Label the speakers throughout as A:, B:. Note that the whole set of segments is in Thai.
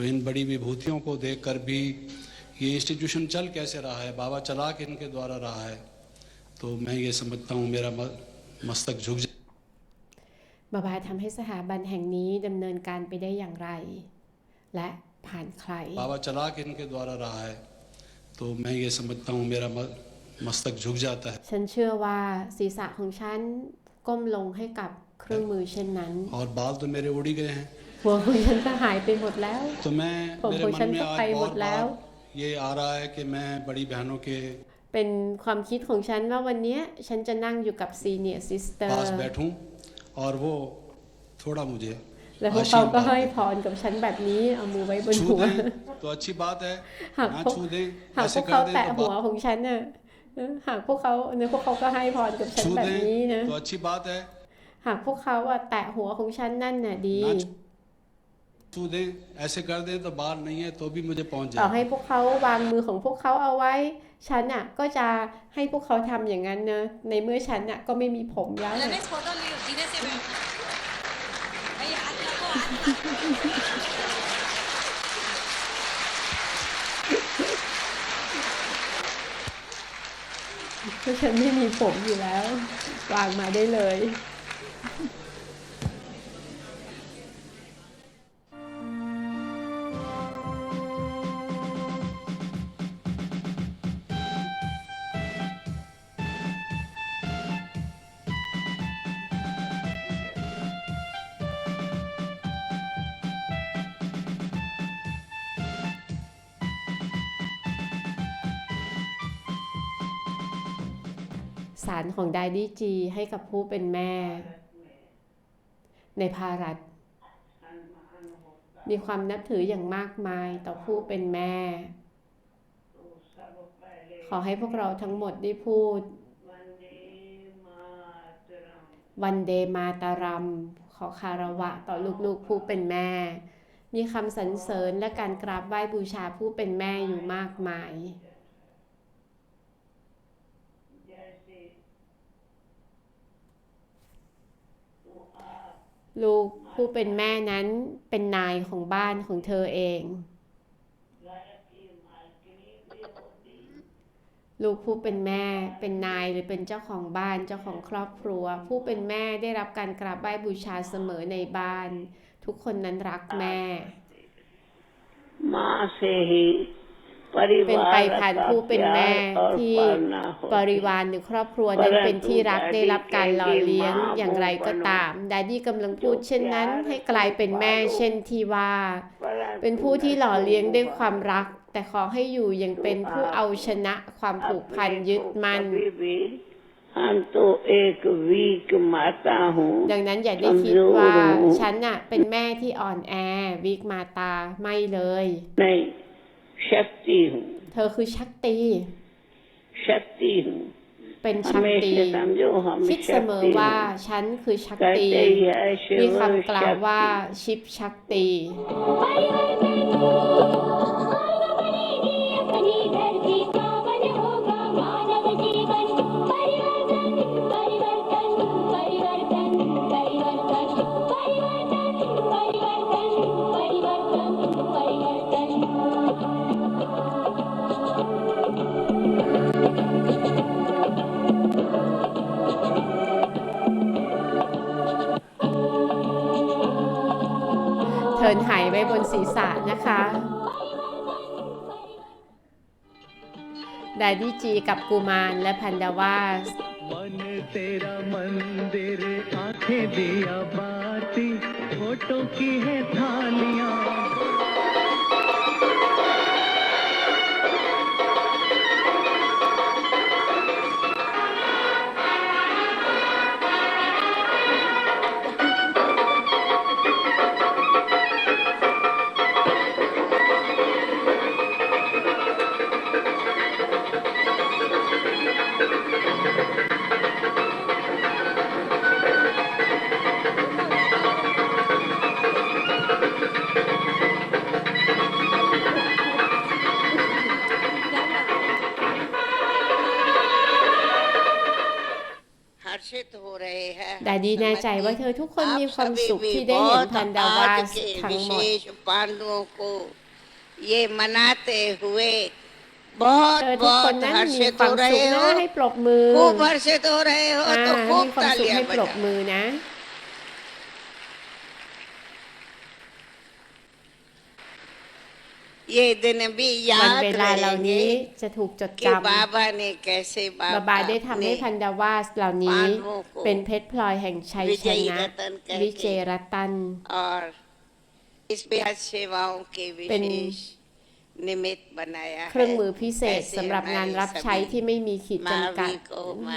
A: तो इन बड़ी विभूतियों को देखकर भी ये इंस्टीट्यूशन चल कैसे रहा है बाबा चला के इनके द्वारा रहा है तो मैं ये समझता हूँ मेरा म- मस्तक झुक जाए
B: บาบาทำให้สถาบันแห่งนี้ดำเนินการไปได้อย่างไร และผ่านใคร
A: बाबा चला के इनके द्वारा रहा है तो मैं ये समझता हूँ मेरा म- मस्तक झुक जाता है
B: ฉันเชื่อว่าศีรษะของฉันก้มลงให้กับเครื่องมือเช่นนั้น
A: और बाल तो मेरे उड़ ही गए हैं
B: หัวของฉันก็หายไปหมดแล้วผมของฉันก็ไปหมดแล้วเป็นความคิดของฉันว่าวันนี้ฉันจะนั่งอยู่กับซีเนียร์ซิสเตอร์แล้วพวกเขาก็ให้พรกับฉันแบบนี้เอามือไว้บนหัว
A: หาก
B: พ
A: วก
B: หากพวกเขาแตะหัวของฉันน่ะหากพวกเขาเนี่ยพวกเขาก็ให้พรกับฉันแบบนี้นะหากพวกเขาอะแตะหัวของฉันนั่นน่ะดี
A: ชูเดเอสเซการเดตบานไม่ให้
B: ตัวบีมุเจะปอ
A: นเจต่อ
B: ให้พวกเขาวางมือของพวกเขาเอาไว้ ฉันน่ะก็จะให้พวกเขาทำอย่างนั้นเนะ ในเมื่อฉันน่ะก็ไม่มีผมยาว
C: La
B: นะ
C: next photo, Leo. Dine si Ben. Ay, atla ko, atla.
B: เพราะฉันไม่มีผมอยู่แล้ว วางมาได้เลย สารของไดดี้จีให้กับผู้เป็นแม่ ในภารัตมีความนับถืออย่างมากมายต่อผู้เป็นแม่ ขอให้พวกเราทั้งหมดได้พูด วันเดมาตารัม ขอคารวะต่อลูกๆผู้เป็นแม่ มีคำสรรเสริญและการกราบไหว้บูชาผู้เป็นแม่อยู่มากมาย ลูกผู้เป็นแม่นั้นเป็นนายของบ้านของเธอเอง ลูกผู้เป็นแม่เป็นนายหรือเป็นเจ้าของบ้านเจ้าของครอบครัว ผู้เป็นแม่ได้รับการกราบไหว้บูชาเสมอในบ้าน ทุกคนนั้นรักแม่
D: มาเซฮี
B: เป็นไปผ่านผู้เป็นแม่ที่บริวารหรือครอบครัวนั้นเป็นที่รักได้รับการหล่อเลี้ยงอย่างไรก็ตามดาดี้กำลังพูดเช่นนั้น ให้กลายเป็นแม่เช่นที่ว่า เป็นผู้ที่หล่อเลี้ยงด้วยความรัก แต่ขอให้อยู่อย่างเป็นผู้เอาชนะความผูกพันยึดมัน่
D: น
B: ดังนั้นอย่าได้คิดว่า ฉันน่ะเป็นแม่ที่อ่อนแอวิกมาตาไม่เลย
D: शक्ति हूँ
B: เธอคือชักตี
D: शक्ति हूँ
B: เป็นชักตี
D: हमेशा समझो हम
B: คิดเสมอ
D: शक्ति
B: ว่า
D: हूँ
B: ฉันคือชักตี
D: कहते ही है
B: มี
D: शिव
B: คำกล่าวว่า
D: शक्ति
B: ชิปชักตี บนศีรษะนะคะดาดิจีกับกูมารและพันดาวาสมัน ดีแน่ใจว่าเธอทุกคนมีความสุขที่ได้เห็นพันดาวาสทั้งหมดเธอทุกคนนั้นมีความสุขนะให้ปรบมือมีความสุขให้ปรบมือนะ วันเวลาเหล่านี้จะถูกจดจำบาบาได้ทำให้พันดาวาสเหล่านี้ เป็นเพชรพลอยแห่งชัยชนะวิเจรตัน
D: เป็น
B: เครื่องมือพิเศษสำหรับงานรับใช้ที่ไม่มีขีดจำกัด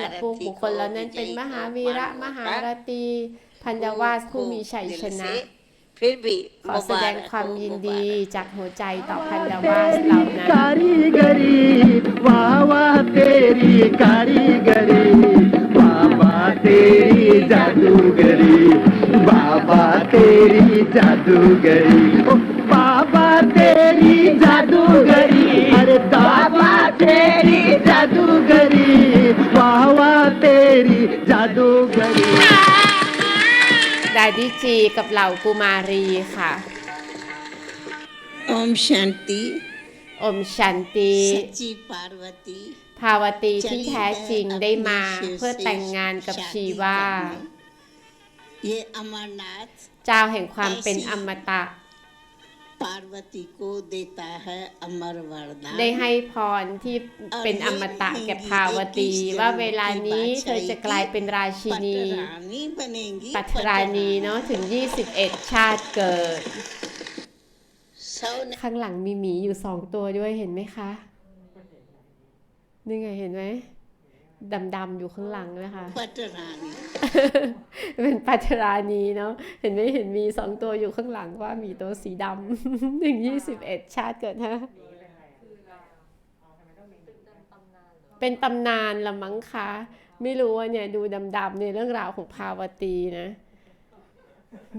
B: และผู้บุคคลเหล่านั้นเป็นมหาวีระมหารตี พันดาวาสผู้มีชัยชนะ ขอแสดง
D: मुबारक
B: ความ
D: हो,
B: ยินดี
D: मुबारक।
B: จากหัวใจต่อพันดาวาสเหล่านั้น
E: कारीगरी वाह वाह तेरी कारीगरी बाबा तेरी जादूगरी बाबा तेरी जादूगरी
B: กับเหล่ากุมารีค่ะ
D: ओम शांति
B: อมชันตี
D: सच्ची पार्वती
B: ภาวตีที่แท้จริงได้มาเพื่อแต่งงานกับชีวา
D: ये अमरनाथ
B: เจ้าแห่งความเป็นอมตะ
D: पार्वती को देता है अमर वरदान
B: ได้ให้พรที่เป็นอมตะแก่ภาวตี ว่าเวลานี้เธอจะกลายเป็นราชินี
D: पटरानी बनेंगी
B: ปัทรานีเนาะถึง 21 ชาติเกิด
D: सौ ने
B: ข้างหลังมีหมีอยู่สองตัวด้วยเห็นไหมคะ นี่ไงเห็นไหมดำๆอยู่ข้างหลังนะคะ
D: पटरानी
B: เป็นปัจรานีเนาะเห็นไหมเห็นมีสองตัวอยู่ข้างหลังว่ามีตัวสีดำถึงยี่สิบเอ็ดชาติเกิดฮะเป็นตำนานละมั้งคะไม่รู้ว่าเนี่ยดูดำๆในเรื่องราวของพาวตีนะ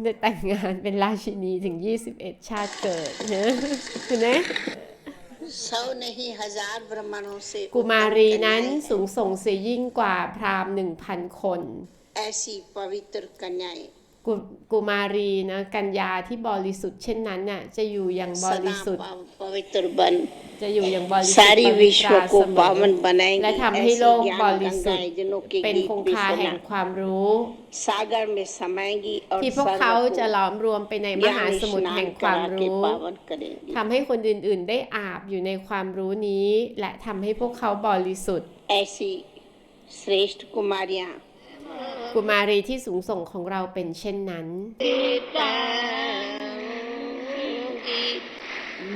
B: ได้แต่งงานเป็นราชินีถึงยี่สิบเอ็ดชาติเกิดนะเห็นไหมกุมารีนั้นสูงส่งเสียยิ่งกว่าพราหมณ์หนึ่งพันคน
D: ऐसी पवित्र कन्याएं
B: กุกุมารีนะกัญญาที่บริสุทธิ์เช่นนั้นน่ะจะอยู่อย่างบริ
D: सदा
B: สุทธิ์
D: पाव- पवित्र बन
B: จะอยู่อย่างบริสุทธิ์
D: सारी
B: ปวิต
D: विश्व
B: รา
D: को
B: เสมอ
D: पावन बनाएंगे
B: และทำให้
D: ऐसी
B: โลก
D: ज्ञान
B: บริสุทธิ์
D: गंगाएं जिनों के
B: เป็น
D: गीत
B: คง
D: भी
B: คาแห่ง
D: सुना
B: ความรู้
D: सागर में समाएंगी और
B: ที่พวก
D: सर्व
B: เขา
D: को
B: จะหลอมรวมไปในมหา
D: ज्ञान
B: สมุทรแห่
D: स्नान
B: งความ
D: करा के
B: รู้
D: पावन करेंगी
B: ทำให้คนอื่นๆได้อาบอยู่ในความรู้นี้ และทำให้พวกเขาบริสุทธิ์
D: ऐसी श्रेष्ठ कुमारियां
B: กุมารีที่สูงส่งของเราเป็นเช่นนั้น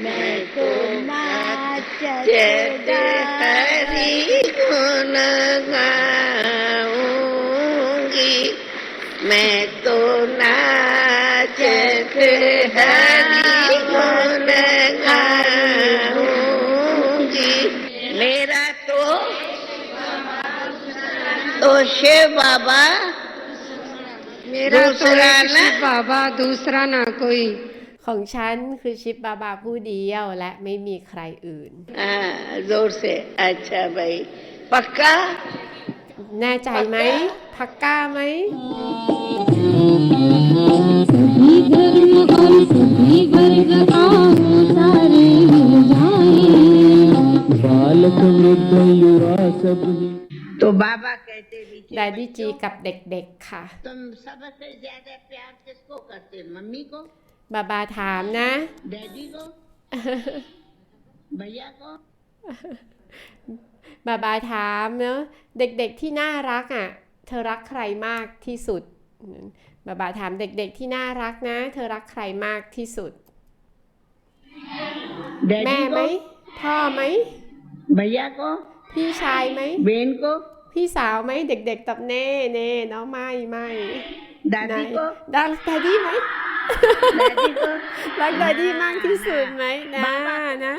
D: แม่กุมาจะเจริญ बाबा
F: मेरा तो
D: दूसरा
F: एक
D: ना
F: शिव बाबा दूसरा ना कोई
B: ของฉันคือชิปบาบาผู้เดียวและไม่มีใครอื่น
D: हाँ जोर से अच्छा भाई पक्का
B: แน่ใจไหม พักก้าไหม
G: सभी धर्म और सभी वर्ग आओ सारे मिल जाए
E: बालक वृद्ध युवा सब ही
D: तो बाबा कहते भी
B: แดดดี้จีกับเด็กๆค่ะ
D: तुम सबसे ज्यादा प्यार किसको करते मम्मी को
B: บาบาถามนะ
D: डैडी को भैया को
B: บาบาถามเนาะเด็กๆที่น่ารักอ่ะ เธอรักใครมากที่สุด บาบาถามเด็กๆที่น่ารักนะ เธอรักใครมากที่สุด แม่
D: डैडी
B: ไหม
D: को
B: พ่อไหม
D: भैया को
B: พี่ชายไหม
D: เบนก็
B: พี่สาวไหมเด็ก ๆตับแน่แน่เนาะไม่ไม่
D: ดั
B: นตี้ก็
D: cô,
B: ดักดาดี้ไหม
D: ดัตตี้ก็
B: รักดาดี้มากที่สุดไหมนะนะ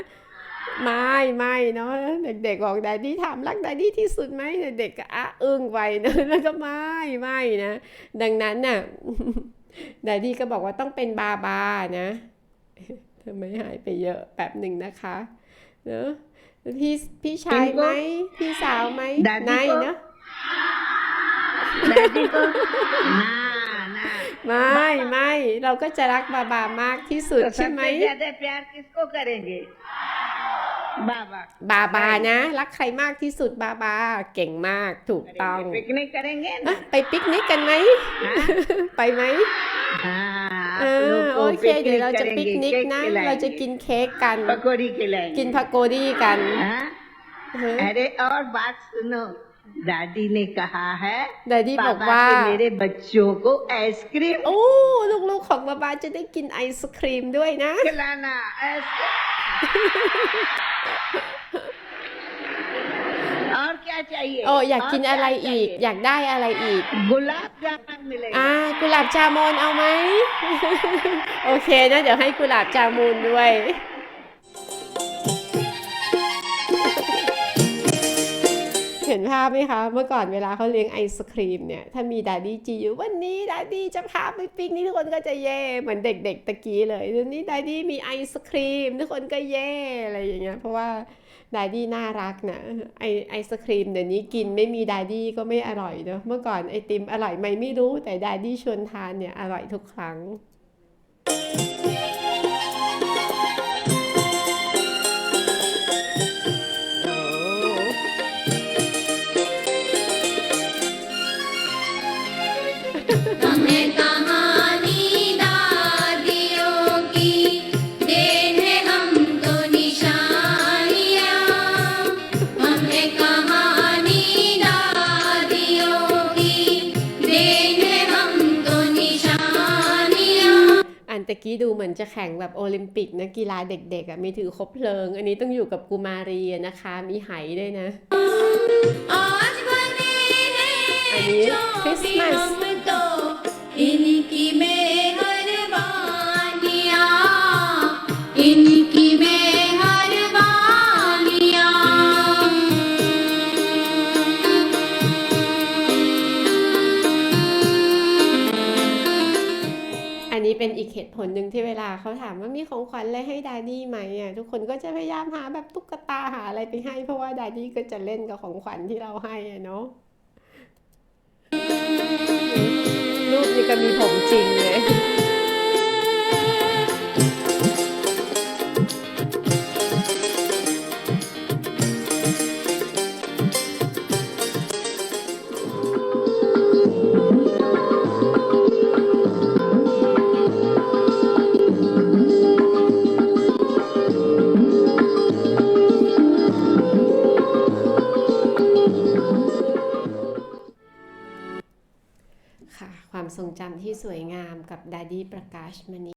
B: ไม่ไม่เนาะเด็กๆบอกดาดี้ถามรักดาดี้ที่สุดไหมเด็กๆก็อะอึ้งไปนะแล้วก็ไม่ไม่นะดังนั้นน่ะดัาดี้ก็บอกว่าต้องเป็นบาบานะทำไมหายไปเยอะแป๊บหนึ่งนะคะเนาะ พี่พี่ชายไหมพี่สาวไหมนายเนาะ
D: แต่พี่ก็น่าน่า
B: ไม่ไม่เราก็จะรักบาบามากที่สุดใช่ไหม
D: บาบา
B: บาบานะ รักใครมากที่สุดบาบา เก่งมากถูกต้อง ไปปิกนิกกันไหมไปไหม อ
D: आप
B: อ
D: लोग
B: โอ
D: को
B: เค เดี๋ยวเราจะปิก
D: पिकनिक
B: นิก
D: करेंगे
B: นะ
D: केक
B: เราจะ
D: खिलाएंगे
B: กินเค้กกัน
D: पकौड़ी खिलाएंगे
B: กินพาโกดี้กัน
D: हाँ?
B: เออ
D: अरे और बात सुनो दादी ने कहा है
B: ดดดี้บอก
D: पापा
B: ว่า
D: से मेरे बच्चों को आइसक्रीम
B: โอ้ลูกๆของบาบาจะได้กินไอศครีมด้วยนะ
D: खिलाना आइसक्रीम और
B: โอ้อยากกินอะไรอีก อยากได้อะไรอีก
D: गुलाब जामुन
B: อ่ากุหลาบจามูนเอาไหม โอเคนะ เดี๋ยวให้กุหลาบจามูนด้วย เห็นภาพไหมคะ เมื่อก่อนเวลาเขาเลี้ยงไอศครีมเนี่ย ถ้ามีดาดี้จีอยู่วันนี้ดาดี้จะพาไปปิ้งนี่ทุกคนก็จะเย่เหมือนเด็ก ๆตะกี้เลยเดี๋ยวนี้ดาดี้มีไอศครีมทุกคนก็เย่อะไรอย่างเงี้ยเพราะว่า ดาดี้น่ารักนะไอไอศครีมเดี๋ยวนี้กินไม่มีดาดี้ก็ไม่อร่อยเนอะเมื่อก่อนไอติมอร่อยไหมไม่รู้แต่ดาดี้ชวนทานเนี่ยอร่อยทุกครั้ง เหมือนจะแข่งแบบโอลิมปิกนะกีฬาเด็กๆอะมีถือคบเพลิง อันนี้ต้องอยู่กับกูมารีนะคะ มีไหด้วยนะ อั
G: นนี้คริสต์
B: มาส เป็นอีกเหตุผลหนึ่งที่เวลาเขาถามว่ามีของขวัญอะไรให้ดาดี้ไหมอะทุกคนก็จะพยายามหาแบบตุ๊กตาหาอะไรไปให้ เพราะว่าดาดี้ก็จะเล่นกับของขวัญที่เราให้อะเนาะรูปนี้ก็มีผมจริงเลย กับดาดี้ประกาชมณี